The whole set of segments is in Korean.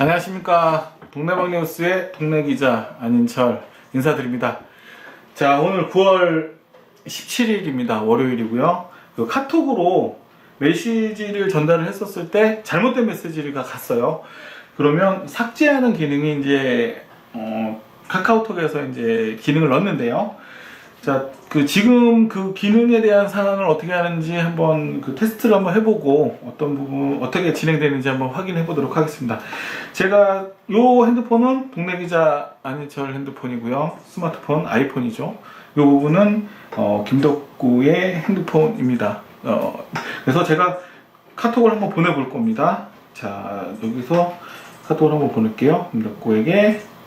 안녕하십니까. 동네방뉴스의 동네 기자 안인철 인사드립니다. 자 오늘 9월 17일입니다. 월요일이고요. 그 카톡으로 메시지를 전달을 했었을 때 잘못된 메시지가 갔어요. 그러면 삭제하는 기능이 이제 어, 카카오톡에서 이제 기능을 넣었는데요 자, 그 지금 그 기능에 대한 사항을 어떻게 하는지 한번 그 테스트를 한번 해보고 어떤 부분 어떻게 진행되는지 한번 확인해 보도록 하겠습니다. 제가 요 핸드폰은 동네 기자 안희철 핸드폰이고요. 스마트폰 아이폰이죠. 요 부분은 어, 김덕구의 핸드폰입니다. 어, 그래서 제가 카톡을 한번 보내볼 겁니다. 자, 여기서 카톡을 한번 보낼게요. 김덕구에게 자,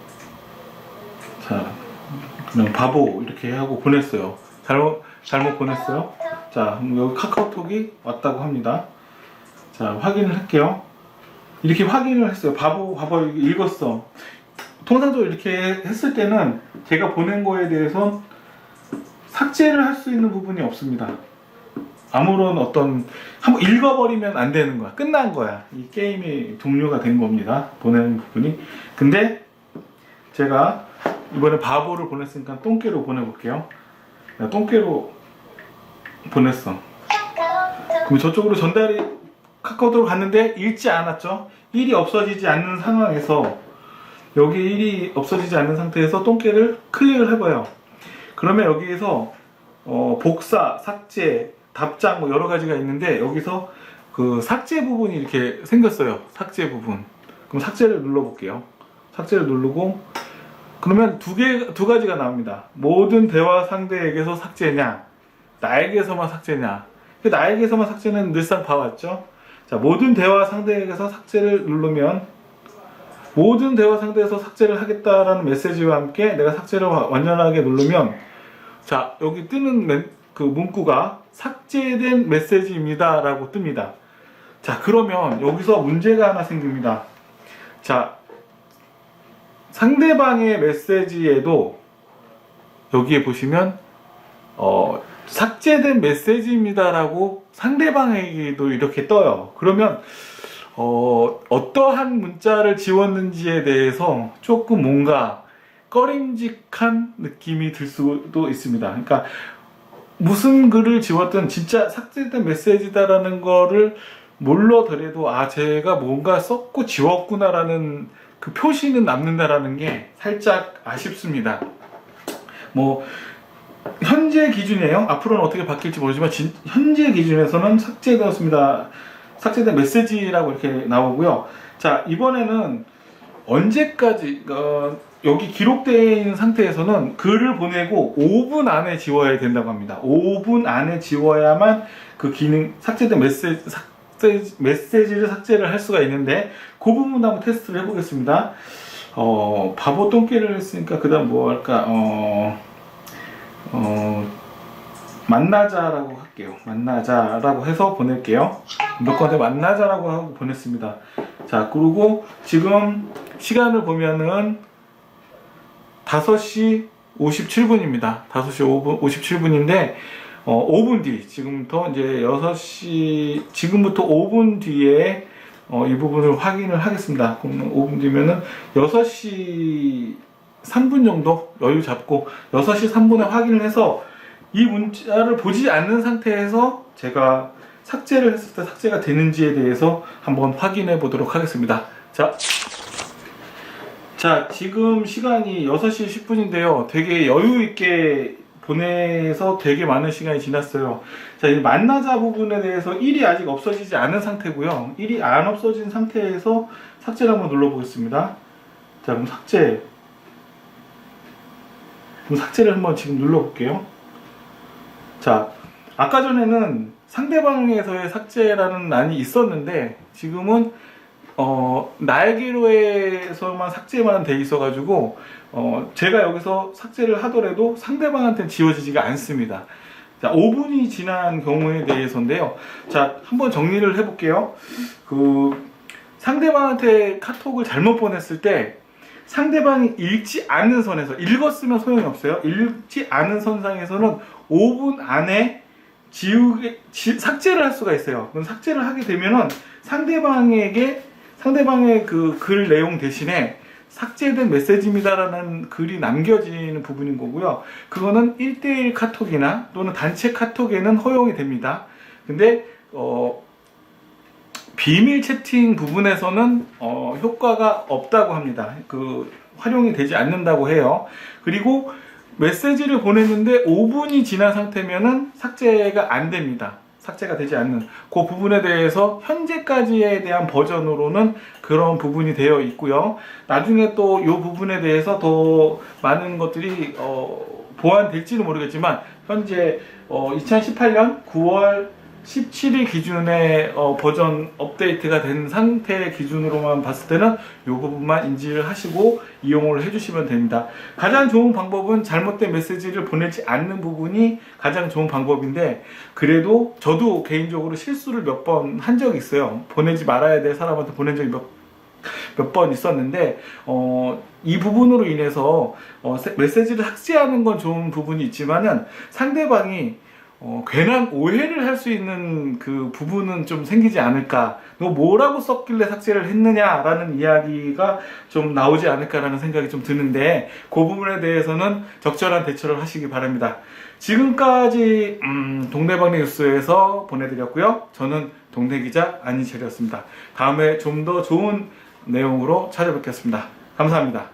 그냥 바보 이렇게 하고 보냈어요. 잘못 잘못 보냈어요. 자, 여기 카카오톡이 왔다고 합니다. 자, 확인을 할게요. 이렇게 확인을 했어요. 바보 바보 읽었어. 통상적으로 이렇게 했을 때는 제가 보낸 거에 대해서 삭제를 할 수 있는 부분이 없습니다. 아무런 어떤 한번 읽어버리면 안 되는 거야. 끝난 거야. 이 게임이 종료가 된 겁니다. 보내는 부분이. 근데 제가 이번에 바보를 보냈으니까 똥개로 보내볼게요. 내가 똥개로 보냈어. 그럼 저쪽으로 전달이 카카오톡으로 갔는데 읽지 않았죠? 1이 없어지지 않는 상황에서 여기 1이 없어지지 않는 상태에서 똥개를 클릭을 해봐요. 그러면 여기에서 어, 복사, 삭제, 답장 뭐 여러 가지가 있는데 여기서 그 삭제 부분이 이렇게 생겼어요. 삭제 부분. 그럼 삭제를 눌러볼게요. 삭제를 누르고 그러면 두 개, 두 가지가 나옵니다. 모든 대화 상대에게서 삭제냐, 나에게서만 삭제냐. 그 나에게서만 삭제는 늘상 봐왔죠? 자, 모든 대화 상대에게서 삭제를 누르면 모든 대화 상대에서 삭제를 하겠다라는 메시지와 함께 내가 삭제를 와- 완전하게 누르면 자, 여기 뜨는 맨- 그 문구가 삭제된 메시지입니다. 라고 뜹니다. 자, 그러면 여기서 문제가 하나 생깁니다. 자, 상대방의 메시지에도 여기에 보시면 어, 삭제된 메시지입니다라고 상대방에게도 이렇게 떠요. 그러면 어, 어떠한 문자를 지웠는지에 대해서 조금 뭔가 꺼림직한 느낌이 들 수도 있습니다. 그러니까 무슨 글을 지웠든 진짜 삭제된 메시지다라는 거를 몰라더라도 아 제가 뭔가 썼고 지웠구나라는 그 표시는 남는다라는 게 살짝 아쉽습니다. 뭐 현재 기준이에요. 앞으로는 어떻게 바뀔지 모르지만 진- 현재 기준에서는 삭제되었습니다. 삭제된 메시지라고 이렇게 나오고요. 자 이번에는 언제까지 어, 여기 기록되어 있는 상태에서는 글을 보내고 5분 안에 지워야 된다고 합니다. 5분 안에 지워야만 그 기능 삭제된 메시지 삭 제, 메시지를 삭제를 할 수가 있는데 그 부분 한번 테스트를 해보겠습니다. 어 바보 똥개를 했으니까 그 다음 뭐 할까 어, 어 만나자라고 할게요. 만나자라고 해서 보낼게요. 너한테 만나자라고 하고 보냈습니다. 자, 그리고 지금 시간을 보면은 5시 57분입니다. 5시 5분, 57분인데, 어, 5분 뒤, 지금부터 이제 6시, 지금부터 5분 뒤에 어, 이 부분을 확인을 하겠습니다. 그러면 5분 뒤면은 6시 3분 정도 여유 잡고 6시 3분에 확인을 해서 이 문자를 보지 않는 상태에서 제가 삭제를 했을 때 삭제가 되는지에 대해서 한번 확인해 보도록 하겠습니다. 자, 자 지금 시간이 6시 10분인데요. 되게 여유 있게 보내서 되게 많은 시간이 지났어요. 자, 이 만나자 부분에 대해서 1이 아직 없어지지 않은 상태고요. 1이 안 없어진 상태에서 삭제를 한번 눌러보겠습니다. 자, 그럼 삭제. 그럼 삭제를 한번 지금 눌러볼게요. 자, 아까 전에는 상대방에서의 삭제라는 란이 있었는데 지금은 어, 나에게로에서만 삭제만 돼 있어가지고 어, 제가 여기서 삭제를 하더라도 상대방한테는 지워지지가 않습니다. 자, 5분이 지난 경우에 대해서인데요. 자, 한번 정리를 해볼게요. 그 상대방한테 카톡을 잘못 보냈을 때 상대방이 읽지 않는 선에서 읽었으면 소용이 없어요. 읽지 않은 선상에서는 5분 안에 지우게 지- 삭제를 할 수가 있어요. 그럼 삭제를 하게 되면은 상대방에게 상대방의 그 글 내용 대신에 삭제된 메시지입니다라는 글이 남겨지는 부분인 거고요. 그거는 1대1 카톡이나 또는 단체 카톡에는 허용이 됩니다. 근데 어, 비밀 채팅 부분에서는 어, 효과가 없다고 합니다. 그 활용이 되지 않는다고 해요. 그리고 메시지를 보냈는데 5분이 지난 상태면은 삭제가 안 됩니다. 삭제가 되지 않는 그 부분에 대해서 현재까지에 대한 버전으로는 그런 부분이 되어 있고요. 나중에 또 이 부분에 대해서 더 많은 것들이 어, 보완될지는 모르겠지만 현재 어, 2018년 9월 17일 기준의 어, 버전 업데이트가 된 상태 기준으로만 봤을 때는 이 부분만 인지를 하시고 이용을 해주시면 됩니다. 가장 좋은 방법은 잘못된 메시지를 보내지 않는 부분이 가장 좋은 방법인데 그래도 저도 개인적으로 실수를 몇 번 한 적이 있어요. 보내지 말아야 될 사람한테 보낸 적이 몇 몇번 있었는데 어, 이 부분으로 인해서 어, 세- 메시지를 삭제하는 건 좋은 부분이 있지만은 상대방이 어, 괜한 오해를 할 수 있는 그 부분은 좀 생기지 않을까. 너 뭐라고 썼길래 삭제를 했느냐라는 이야기가 좀 나오지 않을까라는 생각이 좀 드는데 그 부분에 대해서는 적절한 대처를 하시기 바랍니다. 지금까지 음, 동네방네 뉴스에서 보내드렸고요. 저는 동네 기자 안희철이었습니다. 다음에 좀 더 좋은 내용으로 찾아뵙겠습니다. 감사합니다.